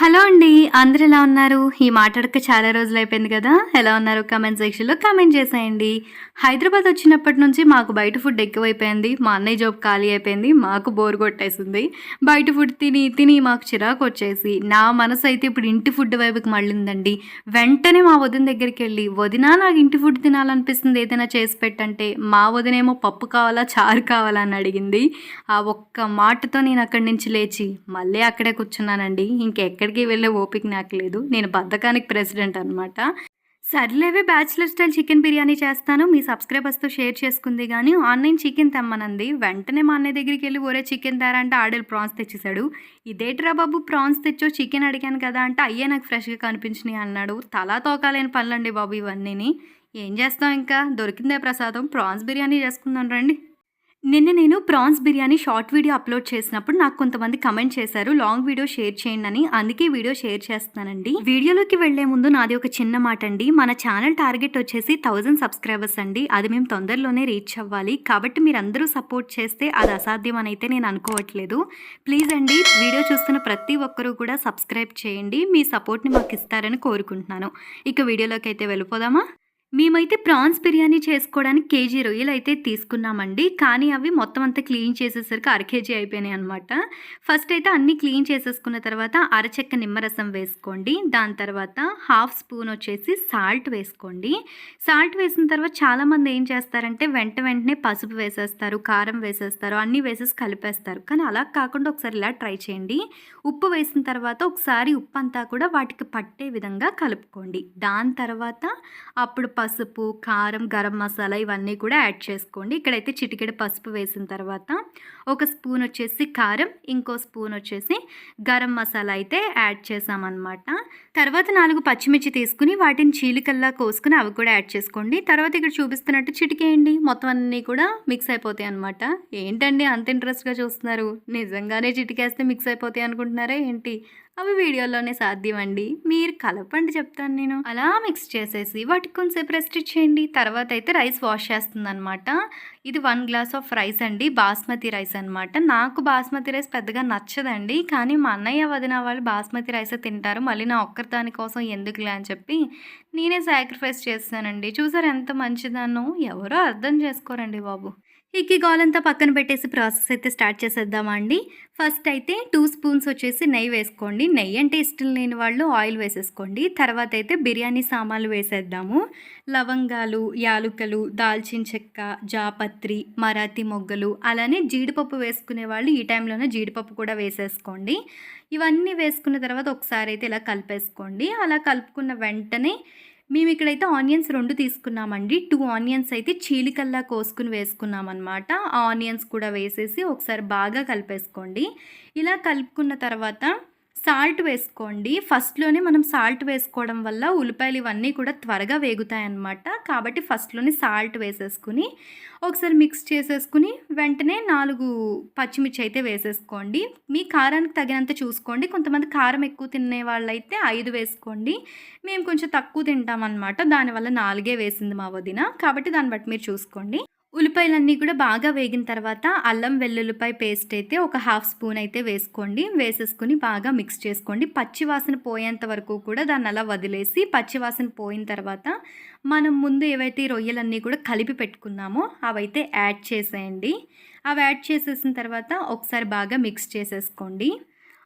Hello అండి అందరు ఎలా ఉన్నారు? ఈ మాట్లాడక చాలా రోజులు అయిపోయింది కదా? ఎలా ఉన్నారు? కామెంట్ సెక్షన్లో కామెంట్ చేసేయండి. హైదరాబాద్ వచ్చినప్పటి నుంచి మాకు బయట ఫుడ్ ఎక్కువైపోయింది. మా అన్నయ్య జాబ్ ఖాళీ అయిపోయింది. మాకు బోర్ కొట్టేసింది. బయట ఫుడ్ తిని తిని మాకు చిరాకు వచ్చేసి నా మనసు అయితే ఇప్పుడు ఇంటి ఫుడ్ వైపుకి మళ్ళిందండి. వెంటనే మా వదిన దగ్గరికి వెళ్ళి వదినా నాకు ఇంటి ఫుడ్ తినాలనిపిస్తుంది. ఏదైనా చేసి పెట్టంటే మా వదినేమో పప్పు కావాలా చారు కావాలా? అని అడిగింది. ఆ ఒక్క మాటతో నేను అక్కడి నుంచి లేచి మళ్ళీ అక్కడే కూర్చున్నానండి. ఇంకెక్కడ ఇంకెక్కడికి వెళ్ళే ఓపిక నాకు లేదు. నేను బద్ధకానికి ప్రెసిడెంట్ అనమాట సర్లేవే బ్యాచిలర్ స్టైల్ చికెన్ బిర్యానీ చేస్తాను. మీ సబ్స్క్రైబర్స్తో షేర్ చేసుకుంది కానీ ఆన్లైన్ చికెన్ తెమ్మనంది. వెంటనే మా అన్నయ్య దగ్గరికి వెళ్ళి ఒరే చికెన్ తేరా అంటే ప్రాన్స్ తెచ్చేశాడు. ఇదేట్రా బాబు ప్రాన్స్ తెచ్చో చికెన్ అడిగాను కదా అంటే అయ్యే నాకు ఫ్రెష్గా కనిపించినాయి అన్నాడు. తలా తోకాలేని పనులండి బాబు ఇవన్నీని. ఏం చేస్తాం ఇంకా? దొరికిందే ప్రసాదం. ప్రాన్స్ బిర్యానీ చేసుకుందాం రండి. నిన్న నేను prawns biryani short video upload చేసినప్పుడు నాకు కొంతమంది కమెంట్ చేశారు లాంగ్ వీడియో షేర్ చేయండి అని. అందుకే వీడియో షేర్ చేస్తున్నానండి. వీడియోలోకి వెళ్ళే ముందు నాది ఒక చిన్న మాట అండి మన ఛానల్ టార్గెట్ వచ్చేసి థౌజండ్ సబ్స్క్రైబర్స్ అండి. అది మేము తొందరలోనే రీచ్ అవ్వాలి. కాబట్టి మీరు అందరూ సపోర్ట్ చేస్తే అది అసాధ్యం అని అయితే నేను అనుకోవట్లేదు. ప్లీజ్ అండి వీడియో చూస్తున్న ప్రతి ఒక్కరూ కూడా సబ్స్క్రైబ్ చేయండి. మీ సపోర్ట్ని మాకు ఇస్తారని కోరుకుంటున్నాను. ఇక వీడియోలోకి అయితే వెళ్ళిపోదామా? మేమైతే ప్రాన్స్ బిర్యానీ చేసుకోవడానికి కేజీ రొయ్యలు అయితే తీసుకున్నామండి. కానీ అవి మొత్తం అంతా క్లీన్ చేసేసరికి అర కేజీ అయిపోయినాయి అనమాట ఫస్ట్ అయితే అన్నీ క్లీన్ చేసేసుకున్న తర్వాత అరచెక్క నిమ్మరసం వేసుకోండి. దాని తర్వాత హాఫ్ స్పూన్ వచ్చేసి సాల్ట్ వేసుకోండి. సాల్ట్ వేసిన తర్వాత చాలామంది ఏం చేస్తారంటే వెంట వెంటనే పసుపు వేసేస్తారు కారం వేసేస్తారు అన్నీ వేసేసి కలిపేస్తారు. కానీ అలా కాకుండా ఒకసారి ఇలా ట్రై చేయండి. ఉప్పు వేసిన తర్వాత ఒకసారి ఉప్పు అంతా కూడా వాటికి పట్టే విధంగా కలుపుకోండి. దాని తర్వాత అప్పుడు పసుపు కారం గరం మసాలా ఇవన్నీ కూడా యాడ్ చేసుకోండి. ఇక్కడైతే చిటికెడు పసుపు వేసిన తర్వాత ఒక స్పూన్ వచ్చేసి కారం ఇంకో స్పూన్ వచ్చేసి గరం మసాలా అయితే యాడ్ చేసామన్నమాట. తర్వాత నాలుగు పచ్చిమిర్చి తీసుకుని వాటిని చీలికల్లా కోసుకుని అవి కూడా యాడ్ చేసుకోండి. తర్వాత ఇక్కడ చూపిస్తున్నట్టు చిటికేయండి మొత్తం అన్నీ కూడా మిక్స్ అయిపోతాయి అనమాట ఏంటండి అంత ఇంట్రెస్ట్గా చూస్తున్నారు? నిజంగానే చిటికేస్తే మిక్స్ అయిపోతాయి అనుకుంటున్నారా ఏంటి? అవి వీడియోలోనే సాధ్యం అండి మీరు కలపండి చెప్తాను నేను. అలా మిక్స్ చేసేసి వాటికి కొంచెంసేపు రెస్ట్ ఇచ్చేయండి. తర్వాత అయితే రైస్ వాష్ చేస్తుంది అనమాట ఇది వన్ గ్లాస్ ఆఫ్ రైస్ అండి. బాస్మతి రైస్ అనమాట నాకు బాస్మతి రైస్ పెద్దగా నచ్చదండి. కానీ మా అన్నయ్య వదిన వాళ్ళు బాస్మతి రైస్ తింటారు. మళ్ళీ నా ఒక్కరి దానికోసం ఎందుకులే అని చెప్పి నేనే సాక్రిఫైస్ చేస్తానండి. చూసారు ఎంత మంచిదానో ఎవరో అర్థం చేసుకోరండి బాబు. ఇక ఈ గోలంతా పక్కన పెట్టేసి ప్రాసెస్ అయితే స్టార్ట్ చేసేద్దామా అండి? ఫస్ట్ అయితే టూ స్పూన్స్ వచ్చేసి నెయ్యి వేసుకోండి. నెయ్యి అంటే ఇష్టం లేని వాళ్ళు ఆయిల్ వేసేసుకోండి. తర్వాత అయితే బిర్యానీ సామాన్లు వేసేద్దాము. లవంగాలు యాలుకలు దాల్చిన చెక్క జాపత్రి మరాఠీ మొగ్గలు అలానే జీడిపప్పు వేసుకునే వాళ్ళు ఈ టైంలోనే జీడిపప్పు కూడా వేసేసుకోండి. ఇవన్నీ వేసుకున్న తర్వాత ఒకసారి అయితే ఇలా కలిపేసుకోండి. అలా కలుపుకున్న వెంటనే మేము ఇక్కడైతే ఆనియన్స్ రెండు తీసుకున్నామండి. టూ ఆనియన్స్ అయితే చీలికల్లా కోసుకుని వేసుకున్నాం అనమాట ఆ ఆనియన్స్ కూడా వేసేసి ఒకసారి బాగా కలిపేసుకోండి. ఇలా కలుపుకున్న తర్వాత సాల్ట్ వేసుకోండి. ఫస్ట్లోనే మనం సాల్ట్ వేసుకోవడం వల్ల ఉల్లిపాయలు ఇవన్నీ కూడా త్వరగా వేగుతాయన్నమాట. కాబట్టి ఫస్ట్లోనే సాల్ట్ వేసేసుకుని ఒకసారి మిక్స్ చేసేసుకుని వెంటనే నాలుగు పచ్చిమిర్చి అయితే వేసేసుకోండి. మీ కారానికి తగినంత చూసుకోండి. కొంతమంది కారం ఎక్కువ తినే వాళ్ళైతే ఐదు వేసుకోండి. మేము కొంచెం తక్కువ తింటామన్నమాట. దానివల్ల నాలుగే వేసింది మా వదిన. కాబట్టి దాన్ని బట్టి మీరు చూసుకోండి. ఉల్లిపాయలన్నీ కూడా బాగా వేగిన తర్వాత అల్లం వెల్లుల్లిపాయ పేస్ట్ అయితే ఒక హాఫ్ స్పూన్ అయితే వేసుకోండి. వేసేసుకుని బాగా మిక్స్ చేసుకోండి. పచ్చివాసన పోయేంత వరకు కూడా దాన్ని అలా వదిలేసి పచ్చివాసన పోయిన తర్వాత మనం ముందు ఏవైతే రొయ్యలన్నీ కూడా కలిపి పెట్టుకున్నామో అవైతే యాడ్ చేసేయండి. అవి యాడ్ చేసేసిన తర్వాత ఒకసారి బాగా మిక్స్ చేసేసుకోండి.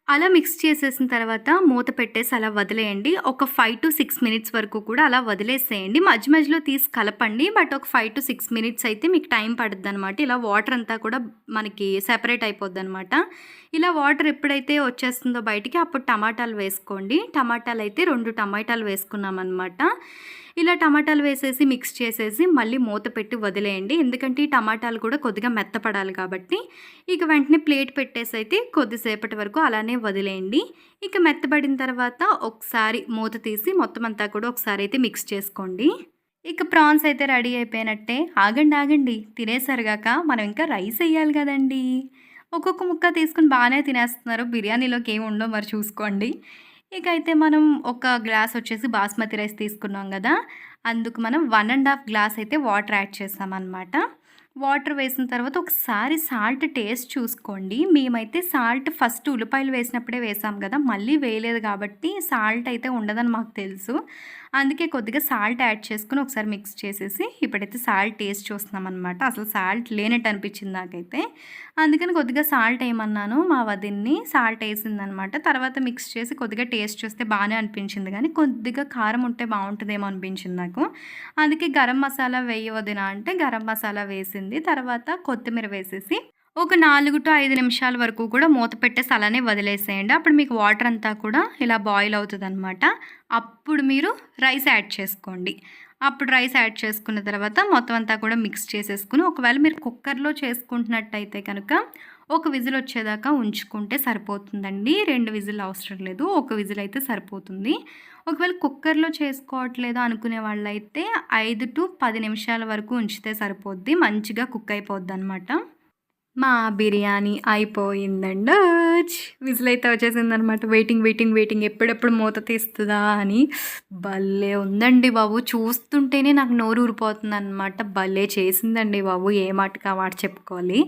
అలా మిక్స్ చేసేసిన తర్వాత మూత పెట్టేసి అలా వదిలేయండి. ఒక ఫైవ్ టు సిక్స్ మినిట్స్ వరకు కూడా అలా వదిలేసేయండి. మధ్య మధ్యలో తీసి కలపండి. బట్ ఒక ఫైవ్ టు సిక్స్ మినిట్స్ అయితే మీకు టైం పడుద్ది అనమాట ఇలా వాటర్ అంతా కూడా మనకి సెపరేట్ అయిపోద్ది అనమాట ఇలా వాటర్ ఎప్పుడైతే వచ్చేస్తుందో బయటికి అప్పుడు టమాటాలు వేసుకోండి. టమాటాలు అయితే రెండు టమాటాలు వేసుకున్నాం అనమాట ఇలా టమాటాలు వేసేసి మిక్స్ చేసేసి మళ్ళీ మూత పెట్టి వదిలేయండి. ఎందుకంటే ఈ టమాటాలు కూడా కొద్దిగా మెత్తపడాలి కాబట్టి ఇక వెంటనే ప్లేట్ పెట్టేసి అయితే కొద్దిసేపటి వరకు అలానే వదిలేయండి. ఇక మెత్తబడిన తర్వాత ఒకసారి మూత తీసి మొత్తం అంతా కూడా ఒకసారి అయితే మిక్స్ చేసుకోండి. ఇక ప్రాన్స్ అయితే రెడీ అయిపోయినట్టే. ఆగండి ఆగండి. తినేసరిగాక మనం ఇంకా రైస్ వేయాలి కదండి. ఒక్కొక్క ముక్క తీసుకుని బాగానే తినేస్తున్నారు. బిర్యానీలోకి ఏమి ఉండో మరి చూసుకోండి. ఇక అయితే మనం ఒక గ్లాస్ వచ్చేసి బాస్మతి రైస్ తీసుకున్నాం కదా అందుకు మనం వన్ అండ్ హాఫ్ గ్లాస్ అయితే వాటర్ యాడ్ చేసామన్నమాట వాటర్ వేసిన తర్వాత ఒకసారి సాల్ట్ టేస్ట్ చూసుకోండి. మేమైతే సాల్ట్ ఫస్ట్ ఉల్లిపాయలు వేసినప్పుడే వేసాం కదా మళ్ళీ వేయలేదు కాబట్టి సాల్ట్ అయితే ఉండదని మాకు తెలుసు. అందుకే కొద్దిగా సాల్ట్ యాడ్ చేసుకుని ఒకసారి మిక్స్ చేసేసి ఇప్పుడైతే సాల్ట్ టేస్ట్ చూస్తున్నాం అనమాట అసలు సాల్ట్ లేనట్టు అనిపించింది నాకైతే. అందుకని కొద్దిగా సాల్ట్ వేయమన్నాను మా వదిన్ని సాల్ట్ వేసిందనమాట తర్వాత మిక్స్ చేసి కొద్దిగా టేస్ట్ చూస్తే బాగానే అనిపించింది కానీ కొద్దిగా కారం ఉంటే బాగుంటుందేమో అనిపించింది నాకు. అందుకే గరం మసాలా వేయవదినా అంటే గరం మసాలా వేసింది. తర్వాత కొత్తిమీర వేసేసి ఒక నాలుగు టు ఐదు నిమిషాల వరకు కూడా మూత పెట్టేసి అలానే వదిలేసేయండి. అప్పుడు మీకు వాటర్ అంతా కూడా ఇలా బాయిల్ అవుతుంది అనమాట అప్పుడు మీరు రైస్ యాడ్ చేసుకోండి. అప్పుడు రైస్ యాడ్ చేసుకున్న తర్వాత మొత్తం అంతా కూడా మిక్స్ చేసేసుకుని ఒకవేళ మీరు కుక్కర్లో చేసుకుంటున్నట్టయితే కనుక ఒక విజిల్ వచ్చేదాకా ఉంచుకుంటే సరిపోతుందండి. రెండు విజిల్ అవసరం లేదు. ఒక విజిల్ అయితే సరిపోతుంది. ఒకవేళ కుక్కర్లో చేసుకోవట్లేదు అనుకునే వాళ్ళైతే ఐదు టు పది నిమిషాల వరకు ఉంచితే సరిపోద్ది. మంచిగా కుక్ అయిపోద్ది అనమాట మా బిర్యానీ అయిపోయిందండి విజిల్ అయితే వచ్చేసిందనమాట వెయిటింగ్ వెయిటింగ్ వెయిటింగ్. ఎప్పుడెప్పుడు మూత తీస్తుందా అని. భలే ఉందండి బాబు. చూస్తుంటేనే నాకు నోరు ఊరిపోతుంది అనమాట భలే చేసిందండి బాబు. ఏ మాట మాట చెప్పుకోవాలి.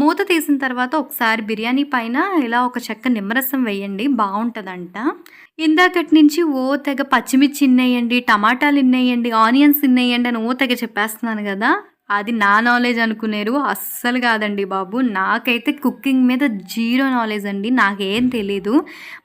మూత తీసిన తర్వాత ఒకసారి బిర్యానీ పైన ఇలా ఒక చెక్క నిమ్మరసం వేయండి బాగుంటుందంట. ఇందాకటి నుంచి ఓ తెగ పచ్చిమిర్చి ఇన్నేయండి టమాటాలు ఇన్నేయండి ఆనియన్స్ ఇన్నేయండి అని ఓ తెగ చెప్పేస్తున్నాను కదా. అది నా నాలెడ్జ్ అనుకునేరు. అస్సలు కాదండి బాబు. నాకైతే కుకింగ్ మీద జీరో నాలెడ్జ్ అండి. నాకేం తెలీదు.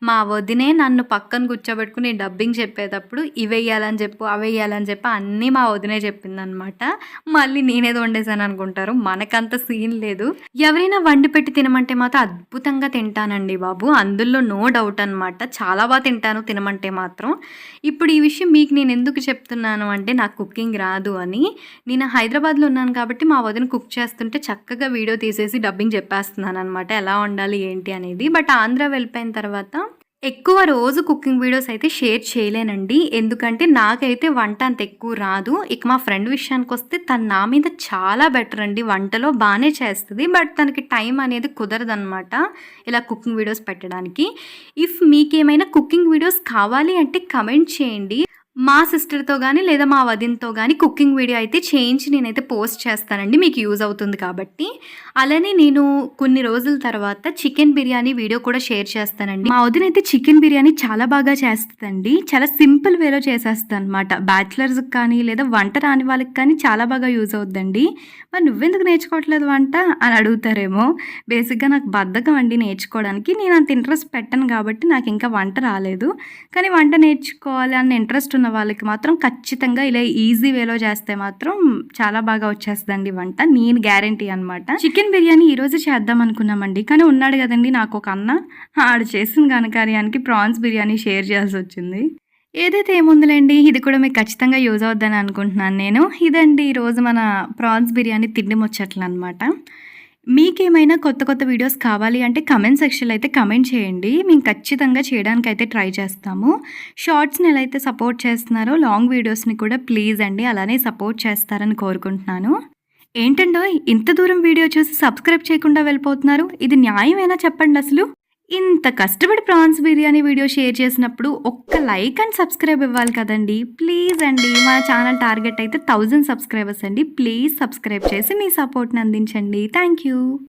మా వదినే నన్ను పక్కన కూర్చోబెట్టుకుని డబ్బింగ్ చెప్పేటప్పుడు ఇవేయాలని చెప్పు అవేయాలని చెప్పి అన్నీ మా వదినే చెప్పిందనమాట. మళ్ళీ నేనేదో వండేసాను అనుకుంటారు. మనకంత సీన్ లేదు. ఎవరైనా వండి పెట్టి తినమంటే మాత్రం అద్భుతంగా తింటానండి బాబు. అందులో నో డౌట్ అనమాట చాలా బాగా తింటాను తినమంటే మాత్రం. ఇప్పుడు ఈ విషయం మీకు నేను ఎందుకు చెప్తున్నాను అంటే నాకు కుకింగ్ రాదు అని. నేను హైదరాబాద్లో ఉన్నాను కాబట్టి మా వదిన కుక్ చేస్తుంటే చక్కగా వీడియో తీసేసి డబ్బింగ్ చెప్పేస్తున్నాను అనమాట ఎలా ఉండాలి ఏంటి అనేది. బట్ ఆంధ్ర వెళ్ళిపోయిన తర్వాత ఎక్కువ రోజు కుకింగ్ వీడియోస్ అయితే షేర్ చేయలేనండి. ఎందుకంటే నాకైతే వంట అంత ఎక్కువ రాదు. ఇక మా ఫ్రెండ్ విషయానికి వస్తే తను నా మీద చాలా బెటర్ అండి. వంటలో బాగానే చేస్తుంది. బట్ తనకి టైం అనేది కుదరదనమాట ఇలా కుకింగ్ వీడియోస్ పెట్టడానికి. ఇఫ్ మీకేమైనా కుకింగ్ వీడియోస్ కావాలి అంటే కమెంట్ చేయండి. మా సిస్టర్తో కానీ లేదా మా వదినతో కానీ కుకింగ్ వీడియో అయితే చేయించి నేనైతే పోస్ట్ చేస్తానండి. మీకు యూజ్ అవుతుంది కాబట్టి. అలానే నేను కొన్ని రోజుల తర్వాత చికెన్ బిర్యానీ వీడియో కూడా షేర్ చేస్తానండి. మా వదిన అయితే చికెన్ బిర్యానీ చాలా బాగా చేస్తుందండి. చాలా సింపుల్ వేలో చేసేస్తాను అనమాట బ్యాచిలర్స్కి కానీ లేదా వంట రాని వాళ్ళకి కానీ చాలా బాగా యూజ్ అవుద్దండి. మరి నువ్వెందుకు నేర్చుకోవట్లేదు వంట? అని అడుగుతారేమో. బేసిక్గా నాకు బద్ధకం అండి నేర్చుకోవడానికి. నేను అంత ఇంట్రెస్ట్ పెట్టను కాబట్టి నాకు ఇంకా వంట రాలేదు. కానీ వంట నేర్చుకోవాలి అన్న ఇంట్రెస్ట్ ఉన్న వాళ్ళకి మాత్రం ఖచ్చితంగా ఇలా ఈజీ వేలో చేస్తే మాత్రం చాలా బాగా వచ్చేస్తుందండి వంట. నేను గ్యారంటీ అనమాట చికెన్ బిర్యానీ ఈరోజు చేద్దాం అనుకున్నామండి. కానీ ఉన్నాడు కదండి నాకు ఒక అన్న. ఆడు చేసిన గణకార్యానికి ప్రాన్స్ బిర్యానీ షేర్ చేయాల్సి వచ్చింది. ఏదైతే ఏముందిలేండి? ఇది కూడా మీకు ఖచ్చితంగా యూజ్ అవుద్దని అనుకుంటున్నాను నేను. ఇదండి ఈరోజు మన ప్రాన్స్ బిర్యానీ తిండి ముచ్చట్లు అనమాట మీకేమైనా కొత్త కొత్త వీడియోస్ కావాలి అంటే కమెంట్ సెక్షన్లో అయితే కమెంట్ చేయండి. మేము ఖచ్చితంగా చేయడానికి అయితే ట్రై చేస్తాము. షార్ట్స్ని ఎలా అయితే సపోర్ట్ చేస్తున్నారో లాంగ్ వీడియోస్ని కూడా ప్లీజ్ అండి అలానే సపోర్ట్ చేస్తారని కోరుకుంటున్నాను. ఏంటండో ఇంత దూరం వీడియో చూసి సబ్స్క్రైబ్ చేయకుండా వెళ్ళిపోతున్నారు. ఇది న్యాయమేనా చెప్పండి అసలు? ఇంత కష్టపడి ప్రాన్స్ బిర్యానీ వీడియో షేర్ చేసినప్పుడు ఒక్క లైక్ అండ్ సబ్స్క్రైబ్ ఇవ్వాలి కదండి. ప్లీజ్ అండి మా ఛానల్ టార్గెట్ అయితే థౌజండ్ సబ్స్క్రైబర్స్ అండి. ప్లీజ్ సబ్స్క్రైబ్ చేసి మీ సపోర్ట్ని అందించండి. Thank you